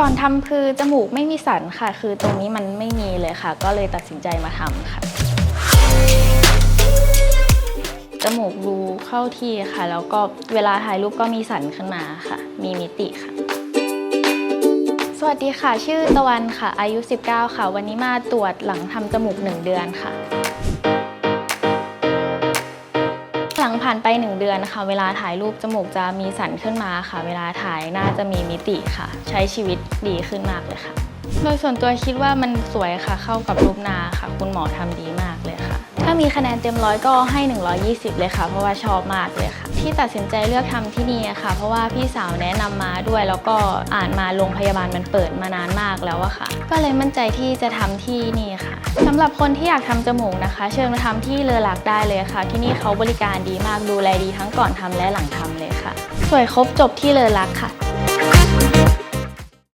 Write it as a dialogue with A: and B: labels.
A: ก่อนทำคือจมูกไม่มีสันค่ะ คือตรงนี้มันไม่มีเลยค่ะ ก็เลยตัดสินใจมาทำค่ะ จมูกรูเข้าที่ค่ะ แล้วก็เวลาถ่ายรูปก็มีสันขึ้นมาค่ะ มีมิติค่ะ สวัสดีค่ะ ชื่อตะวันค่ะ อายุ 19 ค่ะ วันนี้มาตรวจหลังทำจมูก 1 เดือนค่ะ งผ่านไป 1 เดือนนะคะ เวลาถ่ายรูปจมูกจะมีสันขึ้นมาค่ะ เวลาถ่ายหน่าจะมีมิติค่ะ ใช้ชีวิตดีขึ้นมากเลยค่ะ โดยส่วนตัวคิดว่ามันสวยค่ะ เข้ากับรูปหน้าค่ะ คุณหมอทำดีมากเลยค่ะามีคะแนนเต็มร้อยก็ให้ 120 เลยค่ะ เพราะว่าชอบมากเลยค่ะ ที่ตัดสินใจเลือกทำที่นี่ค่ะ เพราะว่าพี่สาวแนะนำมาด้วยแล้วก็อ่านมาโรงพยาบาลมันเปิดมานานมากแล้วอะค่ะ ก็เลยมั่นใจที่จะทำที่นี่ค่ะสำหรับคนที่อยากทำจมูกนะคะ เชิญมาทำที่เลอหลักได้เลยค่ะ ที่นี่เขาบริการดีมากดูแลดีทั้งก่อนทำและหลังทำเลยค่ะ สวยครบจบที่เลอหลักค่ะ